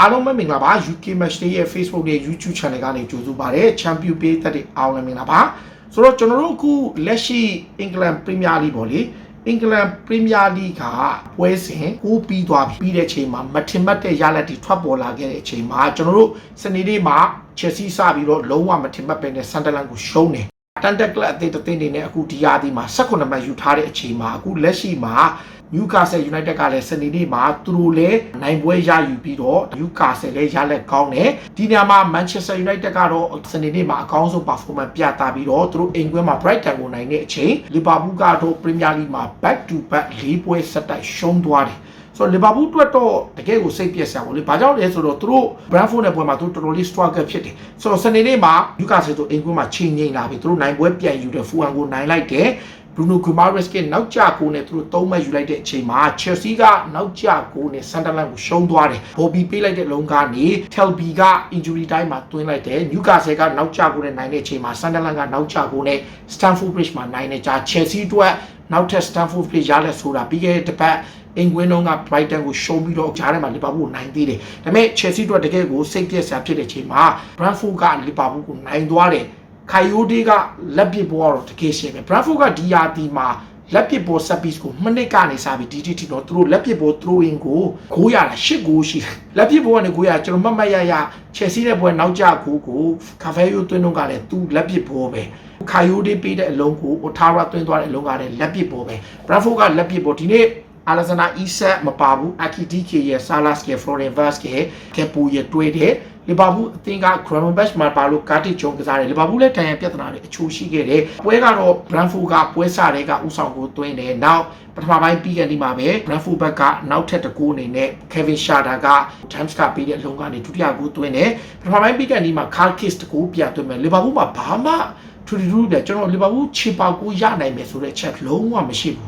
အားလုံးပဲမင်္ဂလာပါ UK Match Day ရဲ့ Facebook နဲ့ YouTube Channel ကနေကြိုဆိုပါရစေ Champion ပေးသက်တဲ့အားလုံးမင်္ဂလာပါဆိုတော့ကျွန်တော်တို့အခုလက်ရှိ England Premier League ပေါ့လေ England Premier League ကပွဲစဉ်ကိုပြီးသွားပြီပြီးတဲ့အချိန်မှာမထင်မှတ်တဲ့ရလဒ်တွေထွက်ပေါ်လာခဲ့တဲ့အချိန်မှာကျွန်တော်တို့စနေနေ့မှာ Chelsea စပြီးတော့လုံးဝမထင်မှတ်ပဲနဲ့ Sunderland ကိုရှုံးတယ်တန်တက်ကလပ်အသင်းတစ်သင်းနေနဲ့အခုဒီရာသီမှာ18မှတ်ယူထားတဲ့အချိန်မှာအခုလက်ရှိမှာ Newcastle United ကလည်းစနေနေ့မှာသူတို့လည်းနိုင်ပွဲရယူပြီးတော့ Newcastle လည်းရလက်ကောင်းတယ်ဒီနေရာမှာ Manchester United ကတော့စနေနေ့မှာအကောင်းဆုံး performance ပြသပြီးတော့သူတို့အိမ်ကွင်းမှာ Brighton ကိုနိုင်တဲ့အချိန် Liverpool ကတော့ Premier League မှာ back to back ၄ပွဲဆက်တိုက်ရှုံးသွားတယ်ဆိုတော့လီဗာပူးအတွက်တော့တကယ်ကိုစိတ်ပြက်စရာပေါ့လေ။ဘာကြောင့်လဲဆိုတော့သူတို့ Brentford နဲ့ပွဲမှာသူတို့တော်တော်လေး struggle ဖြစ်တယ်။ဆိုတော့စနေနေ့မှာ Newcastle တို့အိမ်ကွင်းမှာချိန်ငိမ့်လာပြီ။သူတို့နိုင်ပွဲပြန်ယူတယ် Fulham ကိုနိုင်လိုက်တယ်။ Bruno Guimaraes ကနောက်ကျကိုနဲ့သူတို့သုံးမှတ်ယူလိုက်တဲ့အချိန်မှာ Chelsea ကနောက်ကျကိုနဲ့ Sunderland ကိုရှုံးသွားတယ်။ Bobby ပေးလိုက်တဲ့လုံကနေ Telby က injury time မှာတွင်းလိုက်တယ်။ Newcastle ကနောက်ကျကိုနဲ့နိုင်တဲ့အချိန်မှာ Sunderland ကနောက်ကျကိုနဲ့ Stamford Bridge မှာနိုင်နေကြ Chelsea အတွက်နောက်ထပ် Stamford Bridge ရလက်ဆိုတာပြီးခဲ့တဲ့တစ်ပတ်အင်ကွင်းတော့က Brighton ကိုရှုံးပြီးတော့ဂျားထဲမှာ Liverpool ကိုနိုင်သေးတယ်။ဒါပေမဲ့ Chelsea တို့တကယ်ကိုစိတ်ပြက်စရာဖြစ်တဲ့အချိန်မှာ Brentford က Liverpool ကိုနိုင်သွားတယ်။ ခိုင်ယိုဒီကလက်ပစ်ဘောကတော့တကယ်ရှင်းပဲ Brentford ကဒီယာတီမှာလက်ပစ်ဘော set piece ကိုမိနစ်ကနေစပြီးဒီတီတီတော့သူတို့လက်ပစ်ဘော throw in ကိုဂိုးရတာ၈ဂိုးရှိတယ်။လက်ပစ်ဘောကနေဂိုးရကျွန်တော်မှတ်မှတ်ရရ Chelsea ရဲ့ပွဲနောက်ကျဂိုးကို Cavallo သွင်းတော့ကလည်းသူလက်ပစ်ဘောပဲ။ခိုင်ယိုဒီပေးတဲ့အလုံးကို Otara သွင်းသွားတဲ့အလုံးကလည်းလက်ပစ်ဘောပဲ။ Brentford ကလက်ပစ်ဘောဒီနေ့အာလဇနာအီဆက်မပါဘူးအခီတီကေရဲ့ဆာလတ်ရဲ့ဖလိုရင်ဗတ်စ်ရဲ့ကပူရဲ့တွဲတယ် လီဗာပူးအသင်းကဂရမ်ဘက်မှာပါလို့ကာတီဂျုံကစားတယ်လီဗာပူးလည်းတန်ရန်ပြဿနာတွေအချိုးရှိခဲ့တယ်ပွဲကတော့ဘရန်ဖူကပွဲစားတွေကဥဆောင်ကိုသွင်းတယ်နောက်ပထမပိုင်းပြီးကန်ဒီမှာပဲဘရန်ဖူဘက်ကနောက်ထပ်တကူအနေနဲ့ကယ်ဗင်ရှာတာကတမ်စ်ကပြီးတဲ့အလုံးကနေဒုတိယကူသွင်းတယ်ပထမပိုင်းပြီးကန်ဒီမှာကားကစ်တကူပြန်သွင်းမယ်လီဗာပူးမှာဘာမှထူထူထူတယ်ကျွန်တော်လီဗာပူးခြေပေါက်ကိုရနိုင်မယ်ဆိုတဲ့ချက်လုံးဝမရှိဘူး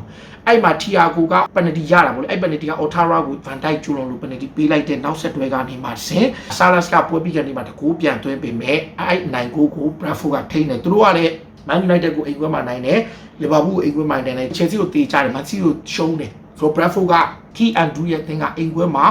အဲ့မှာတီယာကိုကပနတီရတာပေါ့လေအဲ့ပနတီကအော်ထာရာကိုဗန်ဒိုက်ကျူလုံလို့ပနတီပေးလိုက်တဲ့နောက်ဆက်တွဲကနေမှဆင်ဆာလတ်ကပွဲပြီးကနေမှတကူပြန်သွင်းပေးမယ်အဲ့နိုင်ကိုကိုဘရတ်ဖိုကထိနေသူတို့ကလည်းမန်ယူနိုက်တက်ကိုအိမ်ခွဲမှာနိုင်တယ်လီဗာပူးကိုအိမ်ခွဲမှာနိုင်တယ်ချယ်ဆီကိုတေချတယ်မန်စီကိုရှုံးတယ်ဆိုတော့ဘရတ်ဖိုကကီအန်ဒရူရဲ့အသင်းကအိမ်ခွဲမှာ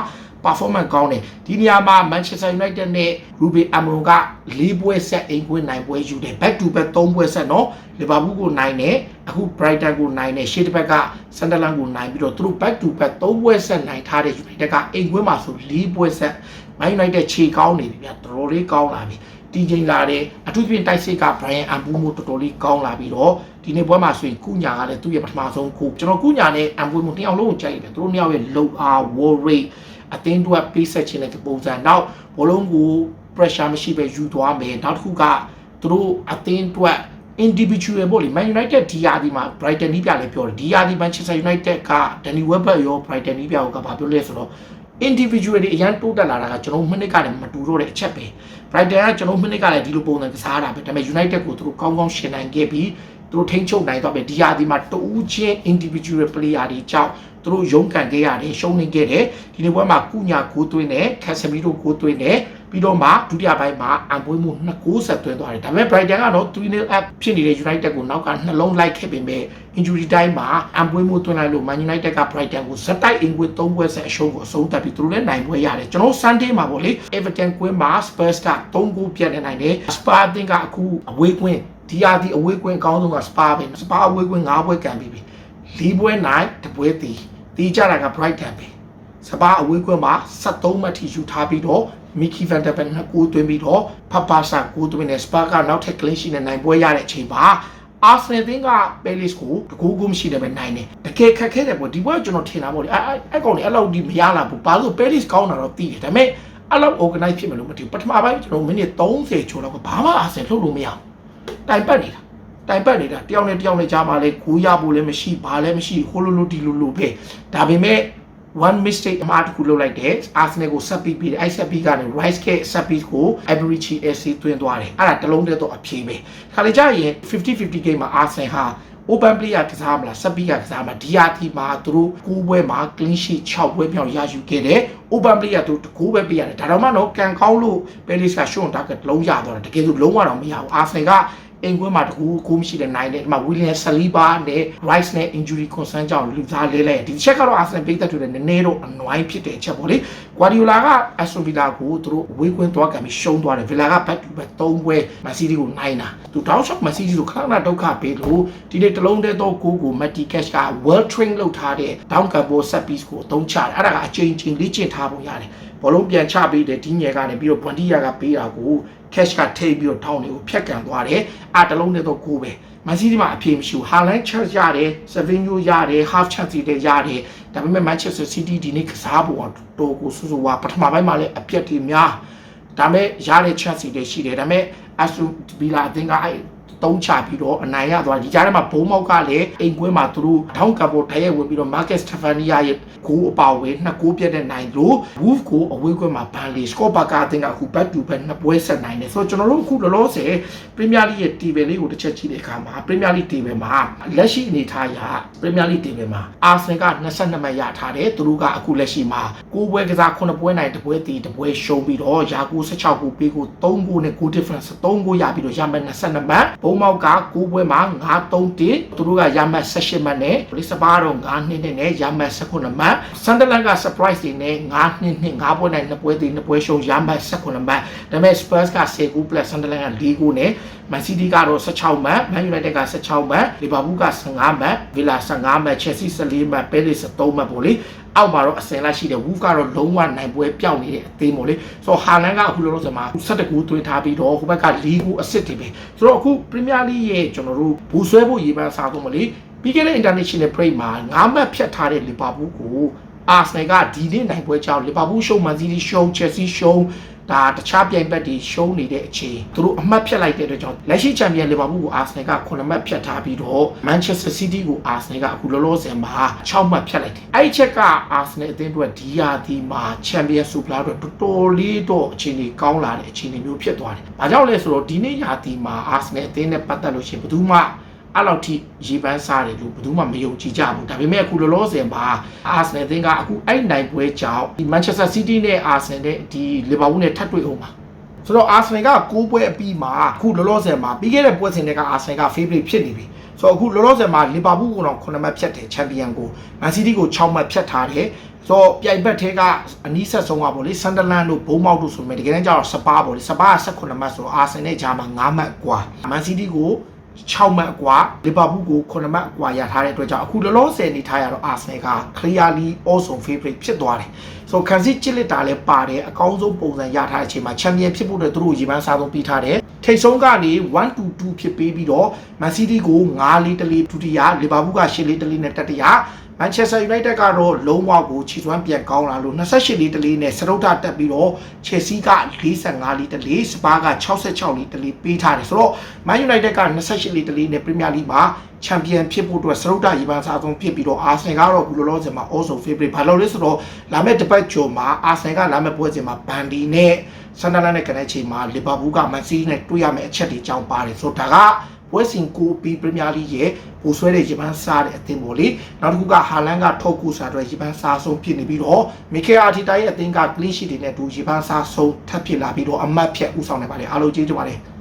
performance ကောင်းတယ်ဒီနေရာမှာ Manchester United နဲ့ Ruben Amorim က၄ပွဲဆက်အိမ်ခွင်းနိုင်ပွဲယူတယ် back to back ၃ပွဲဆက်နော် Liverpool ကိုနိုင်တယ်အခု Brighton ကိုနိုင်တယ်ရှေ့တစ်ဘက်က Sunderland ကိုနိုင်ပြီးတော့သူတို့ back to back ၃ပွဲဆက်နိုင်ထားတဲ့ United ကအိမ်ခွင်းမှာဆို၄ပွဲဆက် Man United ခြေကောင်းနေပြီဗျတော်တော်လေးကောင်းလာပြီတီချိန်လာတယ်အထူးသဖြင့်တိုက်စစ်က Brian Ambumo တော်တော်လေးကောင်းလာပြီးတော့ဒီနေ့ပွဲမှာဆိုရင်ကုညာကလည်းသူ့ရဲ့ပထမဆုံးကိုကျွန်တော်ကုညာနဲ့ Ambumo နှစ်ယောက်လုံးကိုကြိုက်တယ်သူတို့နှစ်ယောက်ရဲ့ low R war rate အသင်းတို့ပေးဆက်ခြင်းတဲ့ပုံစံနောက်ဘောလုံးကို pressure မရှိပဲယူသွားမယ်နောက်တစ်ခုကသူတို့အသင်းတို့ individual ပေါ့လေ Man United ဒီယာဒီမှာ Brighton နီးပြလည်းပြောတယ်ဒီယာဒီ Manchester United က Danny Welbeck ရော Brighton နီးပြကဘာပြောလဲဆိုတော့ individual တွေအရန်တိုးတက်လာတာကကျွန်တော်မိနစ်ကလည်းမတူတော့တဲ့အချက်ပဲ Brighton ကကျွန်တော်မိနစ်ကလည်းဒီလိုပုံစံကစားတာပဲဒါပေမဲ့ United ကိုသူတို့ကောင်းကောင်းရှင်နိုင်ခဲ့ပြီး သူတို့ထိန်းချုပ်နိုင်တော့ပဲဒီဟာဒီမှာတူးချင်း individual player တွေကြောင့်သူတို့ရုန်းကန်ခဲ့ရတယ်ရှုံးနေခဲ့တယ်ဒီနေ့ပွဲမှာကုညာကိုသွင်းတယ်ခက်ဆမီတို့ကိုသွင်းတယ်ပြီးတော့မှဒုတိယပိုင်းမှာအံပွေးမှု2ကိုဆက်သွင်းသွားတယ်ဒါပေမဲ့ Brighton ကတော့3-0 up ဖြစ်နေတဲ့ United ကိုနောက်ကနှလုံးလိုက်ခဲ့ပေမဲ့ injury time မှာအံပွေးမှုသွင်းလိုက်လို့ Man United က Brighton ကိုဇက်တိုက်အင်ကွေး3ပွဲဆက်အရှုံးကိုအဆုံးသတ်ပြီးသူတို့လည်းနိုင်ပွဲရတယ်ကျွန်တော် Sunday မှာပေါ့လေ Everton ကွင်းမှာ Spurs က3ဂိုးပြတ်နေနိုင်တယ် Spurs အသင်းကအခုအဝေးကွင်း ဒီဟာဒီအဝေးကွင်းအကောင်းဆုံးက Spurs ပဲ Spurs အဝေးကွင်း5ပွဲကန်ပြီးပြီ၄ပွဲနိုင်တပွဲတည်တီးကြတာက Brighton ပဲစပါအဝေးကွင်းမှာ73မှတ်ထိယူထားပြီးတော့မီကီဗန်တာဘန်ကကိုသွင်းပြီးတော့ဖပါဆာကိုသွင်းတဲ့စပါကနောက်ထပ်ကလင်းရှိနဲ့နိုင်ပွဲရတဲ့အချိန်မှာအာဆနယ်တင်းကပဲလစ်ကိုတကူကူမရှိတယ်ပဲနိုင်တယ်တကယ်ခက်ခဲတယ်ပေါ့ဒီပွဲကျွန်တော်ထင်တာပေါ့လေအဲအဲ့ကောင်လေအဲ့လောက်ဒီမရလာဘူးဘာလို့ပဲလစ်ကောင်းတာတော့သိတယ်ဒါပေမဲ့အဲ့လောက် organize ဖြစ်မလို့မသိဘူးပထမပိုင်းကျွန်တော်မိနစ်30ကျော်လောက်ကဘာမှအာဆင်လှုပ်လို့မရဘူး တိုင်ပတ်နေတာတိုင်ပတ်နေတာတယောက်နဲ့တယောက်နဲ့ကြားမှာလဲကိုရဖို့လည်းမရှိဘာလည်းမရှိဟိုလိုလိုဒီလိုလိုပဲဒါပေမဲ့ one mistake အမှားတစ်ခုလုပ်လိုက်တယ်အာဆနယ်ကိုဆက်ပြီးပြီးတယ်အဲ့ဆက်ပြီးကနေ rice cake ဆက်ပြီးကို average AC သွင်းသွားတယ်အဲ့ဒါတလုံးတည်းတော့အပြေးပဲခါလေကြရင်50-50 game မှာအာဆင်ဟာ open player ကစားမလားဆက်ပြီးကစားမှာ DRT မှာသူတို့9ပွဲမှာ clean sheet 6ပွဲမြောက်ရယူခဲ့တယ် open player သူတကူပဲပေးရတယ်ဒါတော့မှတော့ကန်ကောင်းလို့ Palace က short target လုံးရသွားတယ်တကယ်လို့လုံးဝတော့မရဘူးအာဆင်က အိမ်ကွင်းမှာတကူကိုမရှိတဲ့နိုင်တယ်ဒီမှာ William Saliba နဲ့ Rice နဲ့ injury concern ကြောင့်လူစားလဲလဲဒီချက်ကတော့ Arsenal ပိတ်သက်တွေလည်းနည်းနည်းတော့အနွိုင်းဖြစ်တဲ့အချက်ပေါ့လေ Guardiola က Aston Villa ကိုသူတို့ဝေးကွင်းသွားကံပြီးရှုံးသွားတယ် Villa က back to back 3ပွဲ Man City ကိုနိုင်တာသူတောက်လျှောက် Man City ကိုခဏခဏဒုက္ခပေးလို့ဒီနေ့တလုံးတည်းသောကိုကို Matty Cash က well train လုပ်ထားတဲ့ down campo set piece ကိုအသုံးချတယ်အဲ့ဒါကအချိန်ချင်းလေ့ကျင့်ထားပုံရတယ်ဘောလုံးပြန်ချပေးတယ်ဒီညက်ကနေပြီးတော့ Buendia ကပေးတာကို cash ကထိပ်ပြီးတော့ထောင်းတွေကိုဖျက်ကန်သွားတယ်အာတလုံးနဲ့တော့ကိုပဲမန်စီးတီးမှာအပြေမရှိဘူးဟာလန်ချက်ရတယ်ဆဗင်းယိုရတယ် half chance တွေရတယ်ဒါပေမဲ့ Manchester City ဒီနေ့ကစားပုံတော့ကိုဆူဆူဝါပထမပိုင်းမှာလည်းအပြက်တွေများဒါပေမဲ့ရတဲ့ chance တွေရှိတယ်ဒါပေမဲ့ Aston Villa အသင်းကအဲ့ တုံးချပြီးတော့အနိုင်ရသွားဒီကြားထဲမှာဘုံမောက်ကလည်းအိမ်ကွင်းမှာသူတို့ထောင်းကပ်ပေါ်တရဲဝင်ပြီးတော့ Marcus Stefania ရဲ့ဂိုးအပါဝင်နှစ်ဂိုးပြတ်တဲ့နိုင်လို့ Wolf ကိုအဝေးကွင်းမှာဘန်လီ Scott Parker အသင်းကအခု back to back နှစ်ပွဲဆက်နိုင်တယ်ဆိုတော့ကျွန်တော်တို့အခုလောလောဆယ် Premier League ရဲ့ table လေးကိုတစ်ချက်ကြည့်တဲ့အခါမှာ Premier League table မှာလက်ရှိအနေထားအရ Premier League table မှာ Arsenal က22မှတ်ရထားတယ်သူတို့ကအခုလက်ရှိမှာ9ပွဲကစား9ပွဲနိုင်တစ်ပွဲတည်တစ်ပွဲရှုံးပြီးတော့ရာကို16ကိုပေးကို3ဂိုးနဲ့9 difference 3ဂိုးရပြီးတော့ရမှတ်22မှတ်ဘုံမောက်က9ပွဲမှာ9 3 1သူတို့ကရမှတ်18မှတ်နဲ့လစ်စပါတော့9နှစ်နဲ့ရမှတ်19မှတ် Sunderland က surprise တွေနဲ့9နှစ်နှစ်9ပွဲနိုင်2ပွဲတည်2ပွဲရှုံးရမှတ်19မှတ်ဒါပေမဲ့ Spurs က10ဂိုး plus Sunderland က4ဂိုးနဲ့ Man City ကတော့16မှတ် Man United က16မှတ် Liverpool က15မှတ် Villa 15မှတ် Chelsea 14မှတ် Palace 13မှတ်ပေါ့လေအောက်မှာတော့အစင်လိုက်ရှိတယ် Wolves ကတော့လုံးဝနိုင်ပွဲပျောက်နေတဲ့အသင်းပေါ့လေဆိုတော့ဟာလန်ကအခုလောလောဆယ်မှာ17ဂိုးသွင်းထားပြီးတော့ဟိုဘက်က4ဂိုးအစ်စ်တွေပဲဆိုတော့အခု Premier League ရဲ့ကျွန်တော်တို့ဘူဆွဲဖို့ရေပန်းစားသုံးမလေပြီးခဲ့တဲ့ international break မှာ9မှတ်ဖြတ်ထားတဲ့ Liverpool ကိုအာဆနယ်ကဒီနေ့နိုင်ပွဲကြောင့် Liverpool ရှုံး Man City ရှုံး Chelsea ရှုံး ဒါတခြားပြိုင်ဘက်တွေရှုံးနေတဲ့အချိန်သူတို့အမှတ်ဖြတ်လိုက်တဲ့အတွက်ကြောင့်လက်ရှိချန်ပီယံလီဗာပူးကိုအာဆနယ်က9မှတ်ဖြတ်ထားပြီးတော့မန်ချက်စတာစီးတီးကိုအာဆနယ်ကအခုလောလောဆယ်မှာ6မှတ်ဖြတ်လိုက်တယ်အဲ့ဒီချက်ကအာဆနယ်အသင်းအတွက်ဒီယာဒီမှာချန်ပီယံဆူပလာအတွက်တော်တော်လေးတော့အခြေအနေကောင်းလာတဲ့အခြေအနေမျိုးဖြစ်သွားတယ်။ဘာကြောင့်လဲဆိုတော့ဒီနေ့ယာဒီမှာအာဆနယ်အသင်းနဲ့ပတ်သက်လို့ရှိရင်ဘယ်သူမှ အဲ့လောက်ထိရေပန်းစားတယ်လို့ဘယ်သူမှမယုံကြည်ကြဘူးဒါပေမဲ့အခုလောလောဆယ်မှာအာဆနယ်အသင်းကအခုအဲ့နိုင်ပွဲကြောင့်ဒီမန်ချက်စတာစီးတီးနဲ့အာဆနယ်နဲ့ဒီလီဗာပူးနဲ့ထပ်တွေ့အောင်ပါဆိုတော့အာဆနယ်က6ပွဲအပြီးမှာအခုလောလောဆယ်မှာပြီးခဲ့တဲ့ပွဲစဉ်တွေကအာဆနယ်က favorite ဖြစ်နေပြီဆိုတော့အခုလောလောဆယ်မှာလီဗာပူးကတော့9မှတ်ဖြတ်တယ်ချန်ပီယံကိုမန်စီးတီးကို6မှတ်ဖြတ်ထားတယ်ဆိုတော့ပြိုင်ဘက်ထဲကအနီးဆက်ဆုံးကပေါ့လေဆန်ဒလန်တို့ဘုံမောက်တို့ဆိုပေမဲ့တကယ်တမ်းကျတော့စပါးပေါ့လေစပါးက18မှတ်ဆိုတော့အာဆင်နဲ့ဂျာမှာ9မှတ်กว่าမန်စီးတီးကို 6မှတ်အကွာလီဗာပူးကို9မှတ်အကွာရထားတဲ့အတွက်ကြောင့်အခုလောလောဆယ်နေထားရတော့အာဆနယ်က clearly awesome favorite ဖြစ်သွားတယ်။ဆိုကန်စီချစ်လက်တာလည်းပါတယ်အကောင်းဆုံးပုံစံရထားတဲ့အချိန်မှာချန်ပီယံဖြစ်ဖို့အတွက်သူတို့ရေပန်းစားဆုံးပြီးထားတယ်။ထိတ်ဆုံးကနေ1-2ဖြစ်ပေးပြီးတော့ Man City ကို9-4ဒုတိယလီဗာပူးက10-4နဲ့တတိယ မန်ချက်စတာယူနိုက်တက်ကတော့လုံးဝကိုခြေစွမ်းပြန်ကောင်းလာလို့28လီတလေးနဲ့စရုတ်ထတက်ပြီးတော့ချယ်ဆီက45လီတလေးစပါးက66လီတလေးပေးထားတယ်ဆိုတော့မန်ယူနိုက်တက်က28လီတလေးနဲ့ပရီးမီယာလိမှာချန်ပီယံဖြစ်ဖို့အတွက်စရုတ်ထရေပန်းစားဆုံးဖြစ်ပြီးတော့အာဆင်ကတော့ဘူးလောလောဆယ်မှာ also favorite ဘာလို့လဲဆိုတော့လာမယ့်တစ်ပတ်ကျော်မှာအာဆင်ကလာမယ့်ပွဲစဉ်မှာဘန်ဒီနဲ့ဆန်ဒါလန်နဲ့ကတဲ့ချိန်မှာလီဗာပူးကမန်စီးနဲ့တွေ့ရမယ့်အချက်တွေကြောင်းပါတယ်ဆိုတော့ဒါကပွဲစဉ်ကိုပြီးပရီးမီယာလိရဲ့ ပိုဆွဲတဲ့ရေပန်းစားတဲ့အသင်းပေါ့လေနောက်တစ်ခုကဟာလန်ကထောက်ကူစားအတွက်ရေပန်းစားဆုံးဖြစ်နေပြီးတော့မီကေအာတီတာရဲ့အသင်းကကလင်းရှိတွေနဲ့တူရေပန်းစားဆုံးထပ်ဖြစ်လာပြီးတော့အမတ်ဖြတ်ဥဆောင်နေပါတယ်အားလုံးကျေးဇူးပါတယ်